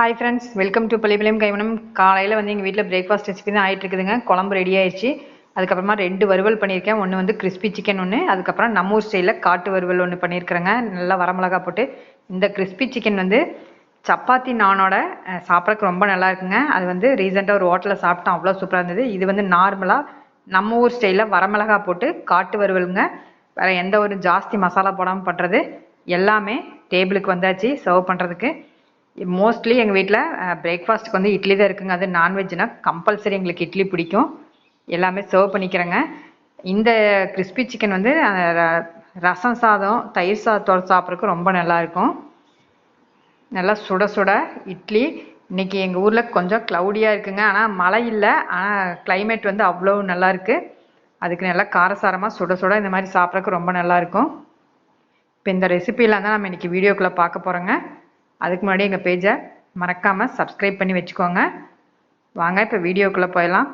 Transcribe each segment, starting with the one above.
Hi friends welcome to Pallipalayam கைவனம் காலையில் வந்து எங்கள் வீட்டில் பிரேக்ஃபாஸ்ட் ரெசிபி தான் ஆகிட்டு இருக்குதுங்க குழம்பு ரெடி ஆயிடுச்சு. அதுக்கப்புறமா ரெண்டு வறுவல் பண்ணியிருக்கேன். ஒன்று வந்து கிறிஸ்பி சிக்கன் ஒன்று அதுக்கப்புறம் நம்ம ஊர் ஸ்டைலில் காட்டு வறுவல் ஒன்று பண்ணியிருக்கிறேங்க. நல்லா வரமிளகா போட்டு. இந்த கிறிஸ்பி சிக்கன் வந்து சப்பாத்தி நானோட சாப்பிட்றதுக்கு ரொம்ப நல்லா இருக்குங்க. அது வந்து ரீசெண்டாக ஒரு ஹோட்டலில் சாப்பிட்டோம். அவ்வளோ சூப்பராக இருந்தது. இது வந்து நார்மலாக நம்ம ஊர் ஸ்டைலில் வரமிளகா போட்டு காட்டு வறுவலுங்க. வேறு எந்த ஒரு ஜாஸ்தி மசாலா போடாமல் பண்ணுறது எல்லாமே டேபிளுக்கு வந்தாச்சு. சர்வ் பண்ணுறதுக்கு மோஸ்ட்லி எங்கள் வீட்டில் பிரேக்ஃபாஸ்ட்டுக்கு வந்து இட்லி தான் இருக்குங்க. அது நான்வெஜ்னா கம்பல்சரி எங்களுக்கு இட்லி பிடிக்கும். எல்லாமே சர்வ் பண்ணிக்கிறேங்க. இந்த கிறிஸ்பி சிக்கன் வந்து ர- ரசம் சாதம் தயிர் சாதத்தோடு சாப்பிட்றதுக்கு ரொம்ப நல்லா இருக்கும். நல்லா சுட சுட இட்லி. இன்றைக்கி எங்கள் ஊரில் கொஞ்சம் க்ளவுடியாக இருக்குங்க. ஆனால் மழை இல்லை. ஆனால் கிளைமேட் வந்து அவ்வளோ நல்லாயிருக்கு அதுக்கு நல்லா காரசாரமாக சுட சுட இந்த மாதிரி சாப்பிட்றதுக்கு ரொம்ப நல்லா இருக்கும். இப்போ இந்த ரெசிபிலாம் தான் நம்ம இன்றைக்கி வீடியோக்குள்ளே பார்க்க போகிறோங்க அதுக்கு முன்னாடி எங்கள் பேஜை மறக்காமல் சப்ஸ்கிரைப் பண்ணி வச்சுக்கோங்க. வாங்க இப்போ வீடியோக்குள்ளே போயிடலாம்.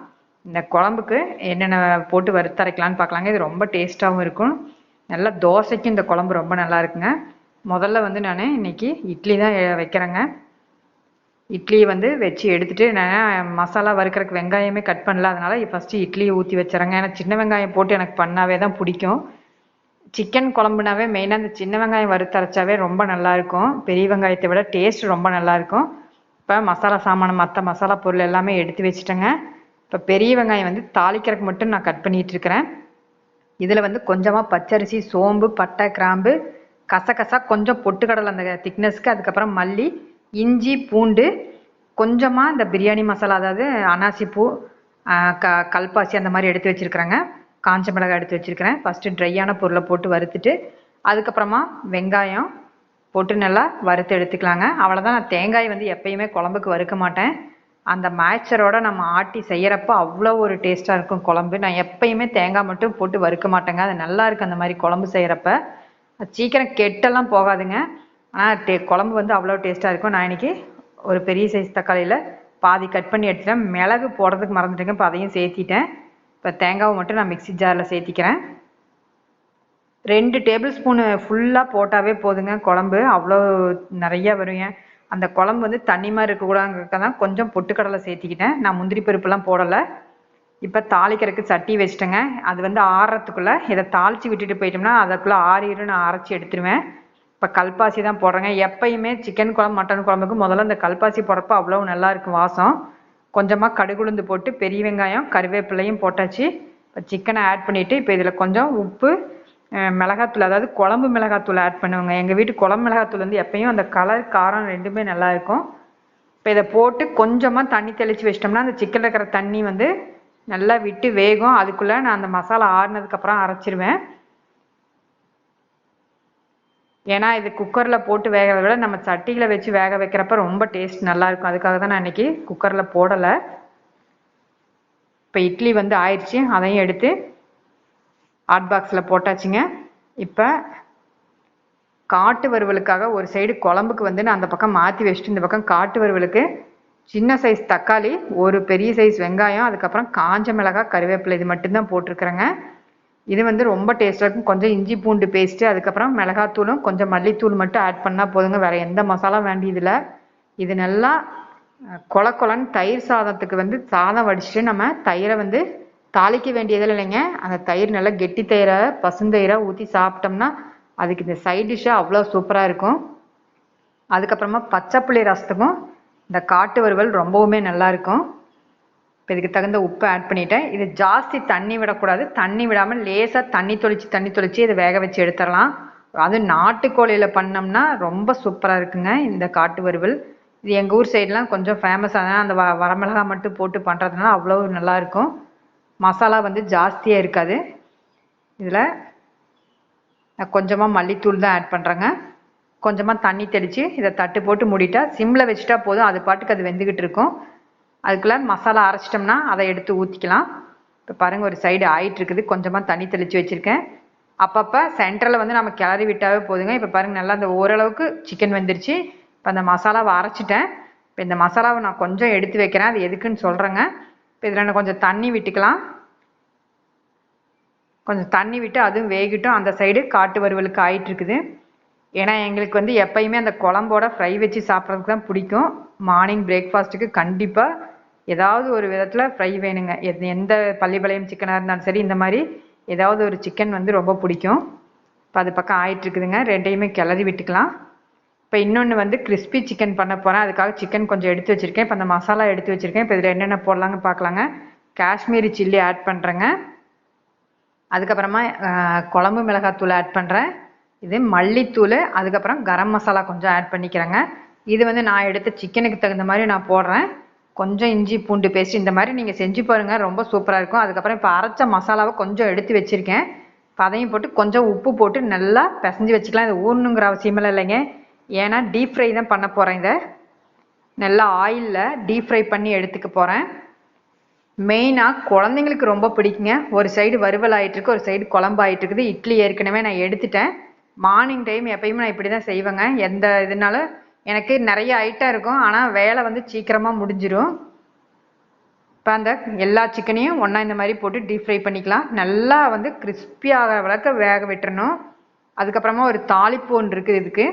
இந்த குழம்புக்கு என்னென்ன போட்டு வறுத்தரைக்கலான்னு பார்க்கலாங்க. இது ரொம்ப டேஸ்ட்டாகவும் இருக்கும். நல்லா தோசைக்கும் இந்த குழம்பு ரொம்ப நல்லா இருக்குங்க. முதல்ல வந்து நான் இன்னைக்கு இட்லி தான் வைக்கிறேங்க. இட்லி வந்து வச்சு எடுத்துட்டு நான் மசாலா வறுக்கிறதுக்கு வெங்காயமே கட் பண்ணல. அதனால் ஃபஸ்ட்டு இட்லியை ஊற்றி வச்சுறேங்க. ஏன்னா சின்ன வெங்காயம் போட்டு எனக்கு பண்ணாவே தான் பிடிக்கும். சிக்கன் குழம்புனாவே மெயினாக இந்த சின்ன வெங்காயம் வறுத்தரைச்சாவே ரொம்ப நல்லாயிருக்கும். பெரிய வெங்காயத்தை விட டேஸ்ட் ரொம்ப நல்லா இருக்கும் இப்போ மசாலா சாமான் மற்ற மசாலா பொருள் எல்லாமே எடுத்து வச்சுட்டேங்க. இப்போ பெரிய வெங்காயம் வந்து தாளிக்கிறதுக்கு மட்டும் நான் கட் பண்ணிட்டு இருக்கிறேன் இதில் வந்து கொஞ்சமாக பச்சரிசி சோம்பு பட்டை கிராம்பு கசகசா கொஞ்சம் பொட்டுக்கடலை அந்த திக்னஸ்க்கு அதுக்கப்புறம் மல்லி இஞ்சி பூண்டு கொஞ்சமாக இந்த பிரியாணி மசாலா அதாவது அனாசி பூ க கல்பாசி அந்த மாதிரி எடுத்து வச்சுருக்குறேங்க. காஞ்ச மிளகாய் எடுத்து வச்சிருக்கிறேன். ஃபஸ்ட்டு ட்ரையான பொருளை போட்டு வறுத்துட்டு அதுக்கப்புறமா வெங்காயம் போட்டு நல்லா வறுத்து எடுத்துக்கலாங்க. அவ்வளோதான் நான் தேங்காய் வந்து எப்பயுமே குழம்புக்கு வறுக்க மாட்டேன். அந்த மேய்ச்சரோட நம்ம ஆட்டி செய்கிறப்போ அவ்வளோ ஒரு டேஸ்ட்டாக இருக்கும் குழம்பு. நான் எப்பயுமே தேங்காய் மட்டும் போட்டு வறுக்க மாட்டேங்க. அது நல்லா இருக்கு அந்த மாதிரி குழம்பு செய்கிறப்ப சீக்கிரம் கெட்டெல்லாம் போகாதுங்க. ஆனால் டே குழம்பு வந்து அவ்வளோ டேஸ்ட்டாக இருக்கும். நான் இன்னைக்கு ஒரு பெரிய சைஸ் தக்காளியில் பாதி கட் பண்ணி எடுத்துட்டேன். மிளகு போடுறதுக்கு மறந்துட்டேங்க. இப்போ அதையும் சேர்த்திட்டேன். இப்போ தேங்காவை மட்டும் நான் மிக்ஸி ஜாரில் சேர்த்திக்கிறேன். ரெண்டு டேபிள் ஸ்பூனு ஃபுல்லாக போட்டாவே போதுங்க குழம்பு. அவ்வளோ நிறைய வருங்க அந்த குழம்பு வந்து தண்ணி மாதிரி இருக்கக்கூடாதுங்க தான் கொஞ்சம் பொட்டுக்கடலை சேர்த்திக்கிட்டேன். நான் முந்திரி பருப்புலாம் போடலை. இப்போ தாளிக்கிறதுக்கு சட்டி வச்சுட்டேங்க. அது வந்து ஆறுறதுக்குள்ளே இதை தாளித்து விட்டுட்டு போயிட்டோம்னா அதுக்குள்ளே ஆறிடும் நான் அரைச்சி எடுத்துருவேன். இப்போ கல்பாசி தான் போடுறேங்க. எப்பயுமே சிக்கன் குழம்பு மட்டன் குழம்புக்கு முதல்ல இந்த கல்பாசி போடுறப்ப அவ்வளோ நல்லா இருக்கும் வாசம். கொஞ்சமாக கடுகுளுந்து போட்டு பெரிய வெங்காயம் கருவேப்பிலையும் போட்டாச்சு. இப்போ சிக்கனை ஆட் பண்ணிவிட்டு இப்போ இதில் கொஞ்சம் உப்பு மிளகாத்தூள் அதாவது குழம்பு மிளகாத்தூள் ஆட் பண்ணுவோங்க. எங்கள் வீட்டு குழம்பு மிளகாத்தூள் வந்து எப்பயும் அந்த கலர் காரம் ரெண்டுமே நல்லா இருக்கும். இப்போ இதை போட்டு கொஞ்சமாக தண்ணி தெளித்து வச்சிட்டோம்னா அந்த சிக்கனில் இருக்கிற தண்ணி வந்து நல்லா விட்டு வேகும். அதுக்குள்ளே நான் அந்த மசாலா ஆறுனதுக்கப்புறம் அரைச்சிருவேன். ஏன்னா இது குக்கரில் போட்டு வேகிறத விட நம்ம சட்டியில் வச்சு வேக வைக்கிறப்ப ரொம்ப டேஸ்ட் நல்லா இருக்கும் அதுக்காக தான் நான் இன்னைக்கு குக்கரில் போடலை. இப்போ இட்லி வந்து ஆயிடுச்சு அதையும் எடுத்து ஹாட் பாக்ஸில் போட்டாச்சுங்க. இப்போ காட்டு வறுவலுக்காக ஒரு சைடு குழம்புக்கு வந்து நான் அந்த பக்கம் மாற்றி வச்சுட்டு இந்த பக்கம் காட்டு வறுவலுக்கு சின்ன சைஸ் தக்காளி ஒரு பெரிய சைஸ் வெங்காயம் அதுக்கப்புறம் காஞ்ச மிளகாய் கருவேப்பிலை இது மட்டும்தான் போட்டிருக்கிறேங்க. இது வந்து ரொம்ப டேஸ்ட்டாக இருக்கும். கொஞ்சம் இஞ்சி பூண்டு பேஸ்ட்டு அதுக்கப்புறம் மிளகாத்தூளும் கொஞ்சம் மல்லித்தூள் மட்டும் ஆட் பண்ணால் போதுங்க. வேறு எந்த மசாலா வேண்டியதில்லை. இது நல்லா அஹ், கொல கொலன்னு தயிர் சாதத்துக்கு வந்து சாதம் வடிச்சுட்டு நம்ம தயிரை வந்து தாளிக்க வேண்டியதில் இல்லைங்க. அந்த தயிர் நல்லா கெட்டி தயிரை பசுந்தயிரை ஊற்றி சாப்பிட்டோம்னா அதுக்கு இந்த சைட் டிஷ்ஷாக அவ்வளோ சூப்பராக இருக்கும். அதுக்கப்புறமா பச்சைப்புளி ரசத்துக்கும் இந்த காட்டு வறுவல் ரொம்பவுமே நல்லாயிருக்கும் இப்போ இதுக்கு தகுந்த உப்பு ஆட் பண்ணிட்டேன். இது ஜாஸ்தி தண்ணி விடக்கூடாது. தண்ணி விடாமல் லேசாக தண்ணி தொளிச்சு தண்ணி தொளிச்சு இதை வேக வச்சு எடுத்துடலாம். அது நாட்டுக்கோழியில் பண்ணோம்னா ரொம்ப சூப்பராக இருக்குங்க இந்த காட்டு வறுவல். இது எங்கள் ஊர் சைட்லாம் கொஞ்சம் ஃபேமஸான அந்த வ வரமிளகாய் மட்டும் போட்டு பண்ணுறதுனால அவ்வளோ நல்லாயிருக்கும் மசாலா வந்து ஜாஸ்தியாக இருக்காது. இதில் நான் கொஞ்சமாக மல்லித்தூள் தான் ஆட் பண்ணுறேங்க கொஞ்சமாக தண்ணி தெளித்து இதை தட்டு போட்டு மூடிட்டா சிம்மில் வச்சுட்டா போதும். அது பாட்டுக்கு அது வெந்துக்கிட்டு இருக்கும். அதுக்குள்ளே மசாலா அரைச்சிட்டோம்னா அதை எடுத்து ஊற்றிக்கலாம் இப்போ பாருங்கள் ஒரு சைடு ஆயிட்டு இருக்குது கொஞ்சமாக தண்ணி தெளித்து வச்சுருக்கேன். அப்பப்போ சென்டரில் வந்து நம்ம கிளறி விட்டாவே போதுங்க. இப்போ பாருங்கள் நல்லா அந்த ஓரளவுக்கு சிக்கன் வெந்துருச்சு. இப்போ அந்த மசாலாவை அரைச்சிட்டேன். இப்போ இந்த மசாலாவை நான் கொஞ்சம் எடுத்து வைக்கிறேன். அது எதுக்குன்னு சொல்கிறேங்க இப்போ இதில் நான் கொஞ்சம் தண்ணி விட்டுக்கலாம். கொஞ்சம் தண்ணி விட்டு அதுவும் வேகிட்டும். அந்த சைடு காட்டு வறுவலுக்கு ஆயிட்டு இருக்குது ஏன்னா எங்களுக்கு வந்து எப்பயுமே அந்த குழம்போட ஃப்ரை வச்சு சாப்பிட்றதுக்கு தான் பிடிக்கும். மார்னிங் பிரேக்ஃபாஸ்ட்டுக்கு கண்டிப்பாக ஏதாவது ஒரு விதத்தில் ஃப்ரை வேணுங்க. எது எந்த பள்ளிப்பாளையம் சிக்கனாக இருந்தாலும் சரி இந்த மாதிரி ஏதாவது ஒரு சிக்கன் வந்து ரொம்ப பிடிக்கும். இப்போ அது பக்கம் ஆயிட்டுருக்குதுங்க. ரெண்டையுமே கிளறி விட்டுக்கலாம். இப்போ இன்னொன்று வந்து கிறிஸ்பி சிக்கன் பண்ண போகிறேன் அதுக்காக சிக்கன் கொஞ்சம் எடுத்து வச்சுருக்கேன். இப்போ அந்த மசாலா எடுத்து வச்சுருக்கேன். இப்போ இதில் என்னென்ன போடலாங்க பார்க்கலாங்க காஷ்மீரி சில்லி ஆட் பண்ணுறேங்க அதுக்கப்புறமா குழம்பு மிளகாத்தூள் ஆட் பண்ணுறேன் இது மல்லித்தூள் அதுக்கப்புறம் கரம் மசாலா கொஞ்சம் ஆட் பண்ணிக்கிறேங்க. இது வந்து நான் எடுத்த சிக்கனுக்கு தகுந்த மாதிரி நான் போடுறேன். கொஞ்சம் இஞ்சி பூண்டு பேஸ்ட் இந்த மாதிரி நீங்கள் செஞ்சு பாருங்கள் ரொம்ப சூப்பராக இருக்கும். அதுக்கப்புறம் இப்போ அரைச்ச மசாலாவை கொஞ்சம் எடுத்து வச்சுருக்கேன். இப்போ அதையும் போட்டு கொஞ்சம் உப்பு போட்டு நல்லா பிசைஞ்சு வச்சுக்கலாம். இது ஊறணுங்கிற அவசியமெல்லாம் இல்லைங்க. ஏன்னா டீப் ஃப்ரை தான் பண்ண போகிறேன் இதை. நல்லா ஆயிலில் டீப் ஃப்ரை பண்ணி எடுத்துக்க போகிறேன் மெயினாக குழந்தைங்களுக்கு ரொம்ப பிடிக்குங்க. ஒரு சைடு வறுவல் ஆகிட்டுருக்கு ஒரு சைடு குழம்பு ஆகிட்டுருக்குது இட்லி ஏற்கனவே நான் எடுத்துட்டேன். மார்னிங் டைம் எப்பயுமே நான் இப்படி தான் செய்வேங்க. எந்த இதனால எனக்கு நிறைய ஐட்டம் இருக்கும். ஆனால் வேலை வந்து சீக்கிரமாக முடிஞ்சிடும் இப்போ அந்த எல்லா சிக்கனையும் ஒன்றா இந்த மாதிரி போட்டு டீப் ஃப்ரை பண்ணிக்கலாம். நல்லா வந்து கிறிஸ்பியாக வளர்க்க வேக விட்டுறணும். அதுக்கப்புறமா ஒரு தாளிப்பு ஒன்று இருக்குது இதுக்கு.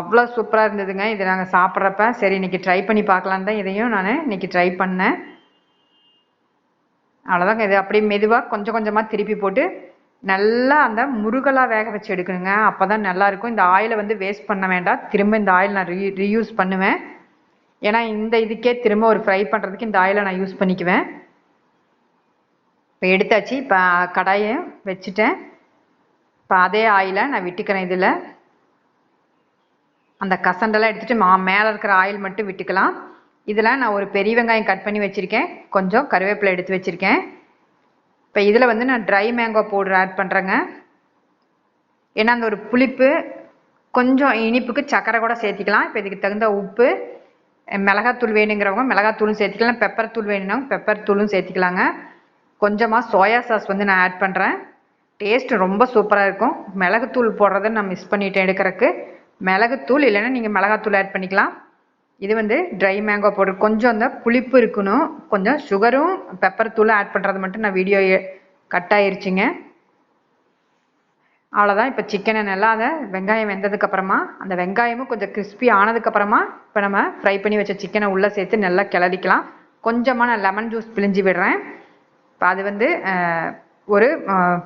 அவ்வளோ சூப்பராக இருந்ததுங்க. இது நாங்கள் சாப்பிட்றப்ப சரி இன்னைக்கு ட்ரை பண்ணி பார்க்கலான்னு தான் இதையும் நான் இன்னைக்கு ட்ரை பண்ணேன். அவ்வளோதாங்க இது அப்படியே மெதுவாக கொஞ்சம் கொஞ்சமாக திருப்பி போட்டு நல்லா அந்த முருகலாக வேக வச்சு எடுக்கணுங்க. அப்போ தான் நல்லாயிருக்கும் இந்த ஆயிலை வந்து வேஸ்ட் பண்ண வேண்டாம். திரும்ப இந்த ஆயில் நான் ரீ ரீயூஸ் பண்ணுவேன். ஏன்னா இந்த இதுக்கே திரும்ப ஒரு ஃப்ரை பண்ணுறதுக்கு இந்த ஆயிலை நான் யூஸ் பண்ணிக்குவேன். இப்போ எடுத்தாச்சு. இப்போ கடாயை வச்சுட்டேன். இப்போ அதே ஆயிலை நான் விட்டுக்கிறேன் இதில். அந்த கசண்டெல்லாம் எடுத்துட்டு மா மேலே இருக்கிற ஆயில் மட்டும் விட்டுக்கலாம். இதில் நான் ஒரு பெரிய வெங்காயம் கட் பண்ணி வச்சுருக்கேன். கொஞ்சம் கருவேப்பிலை எடுத்து வச்சுருக்கேன். இப்போ இதில் வந்து நான் ட்ரை மேங்கோ பவுடர் ஆட் பண்ணுறேங்க ஏன்னா அந்த ஒரு புளிப்பு கொஞ்சம் இனிப்புக்கு சக்கரை கூட சேர்த்திக்கலாம். இப்போ இதுக்கு தகுந்த உப்பு மிளகாத்தூள் வேணுங்கிறவங்க மிளகாத்தூளும் சேர்த்திக்கலாம். பெப்பர் தூள் வேணும்னா பெப்பர் தூளும் சேர்த்திக்கலாங்க. கொஞ்சமாக சோயா சாஸ் வந்து நான் ஆட் பண்ணுறேன் டேஸ்ட் ரொம்ப சூப்பராக இருக்கும். மிளகுத்தூள் போடுறத நான் மிஸ் பண்ணிட்டேன் எடுக்கிறதுக்கு மிளகுத்தூள் இல்லைன்னா நீங்கள் மிளகாத்தூள் ஆட் பண்ணிக்கலாம். இது வந்து ட்ரை மேங்கோ பவுடர் கொஞ்சம் அந்த புளிப்பு இருக்கணும். கொஞ்சம் சுகரும் பெப்பர் தூளும் ஆட் பண்ணுறது மட்டும் நான் வீடியோ கட் ஆயிருச்சுங்க. அவ்வளோதான் இப்போ சிக்கனை நல்லா அதை வெங்காயம் வெந்ததுக்கப்புறமா அந்த வெங்காயமும் கொஞ்சம் கிறிஸ்பி ஆனதுக்கப்புறமா இப்போ நம்ம ஃப்ரை பண்ணி வச்ச சிக்கனை உள்ளே சேர்த்து நல்லா கிளறிக்கலாம். கொஞ்சமாக நான் லெமன் ஜூஸ் பிழிஞ்சு விடுறேன். இப்போ அது வந்து ஒரு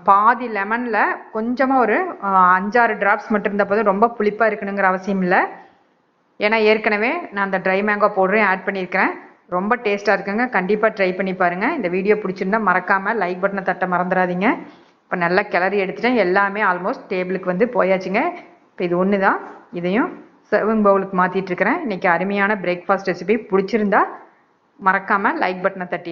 பாதி லெமனில் கொஞ்சமாக ஒரு அஞ்சாறு ட்ராப்ஸ் மட்டும் இருந்தால் போதும். ரொம்ப புளிப்பாக இருக்கணுங்கிற அவசியம் இல்லை. ஏன்னா ஏற்கனவே நான் அந்த ட்ரை மேங்கோ பவுடரையும் ஆட் பண்ணியிருக்கிறேன். ரொம்ப டேஸ்ட்டாக இருக்குங்க. கண்டிப்பாக ட்ரை பண்ணி பாருங்கள் இந்த வீடியோ பிடிச்சிருந்தா மறக்காமல் லைக் பட்டனை தட்ட மறந்துடாதீங்க. இப்போ நல்லா கிளறி எடுத்துட்டேன். எல்லாமே ஆல்மோஸ்ட் டேபிளுக்கு வந்து போயாச்சுங்க. இப்போ இது ஒன்று தான் இதையும் சர்விங் பவுலுக்கு மாற்றிட்டுருக்கிறேன் இன்றைக்கி அருமையான பிரேக்ஃபாஸ்ட் ரெசிபி பிடிச்சிருந்தா மறக்காமல் லைக் பட்டனை தட்டி